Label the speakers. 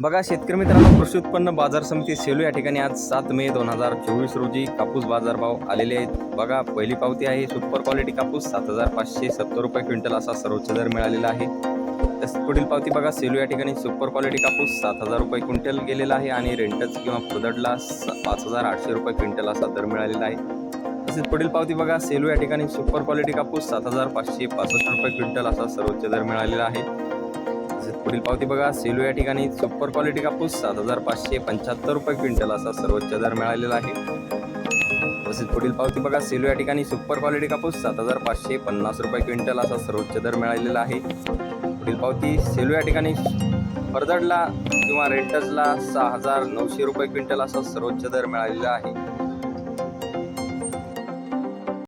Speaker 1: बघा शेतकरी मित्रांनो कृषी उत्पन्न बाजार समिती सेलू या ठिकाणी आज सात मे दोन हजार चोवीस रोजी कापूस बाजारभाव आलेले आहेत. बघा पहिली पावती आहे सुपर क्वालिटी कापूस सात हजार पाचशे सत्तर रुपये क्विंटल असा सर्वोच्च दर मिळालेला आहे. तसेच पुढील पावती बघा सेलू या ठिकाणी सुपर क्वालिटी कापूस सात हजार रुपये क्विंटल गेलेला आहे आणि रेंटच किंवा प्रदडला पाच हजार आठशे रुपये क्विंटल असा दर मिळालेला आहे. तसेच पुढील पावती बघा सेलू या ठिकाणी सुपर क्वालिटी कापूस सात हजार पाचशे पासष्ट रुपये क्विंटल असा सर्वोच्च दर मिळालेला आहे. पुढील पावती बघा. सेलू या ठिकाणी सुपर क्वालिटी कापूस सात हजार पाचशे पंच्याहत्तर रुपये क्विंटल असा सर्वोच्च दर मिळालेला आहे. तसेच पुढील पावती बघा. सेलू या ठिकाणी सुपर क्वालिटी कापूस सात हजार पाचशे पन्नास रुपये क्विंटल असा सर्वोच्च दर मिळालेला आहे. पुढील पावती सेलू या ठिकाणी फरदडला किंवा रेंटसला सहा हजार नऊशे रुपये क्विंटल असा सर्वोच्च दर मिळालेला आहे.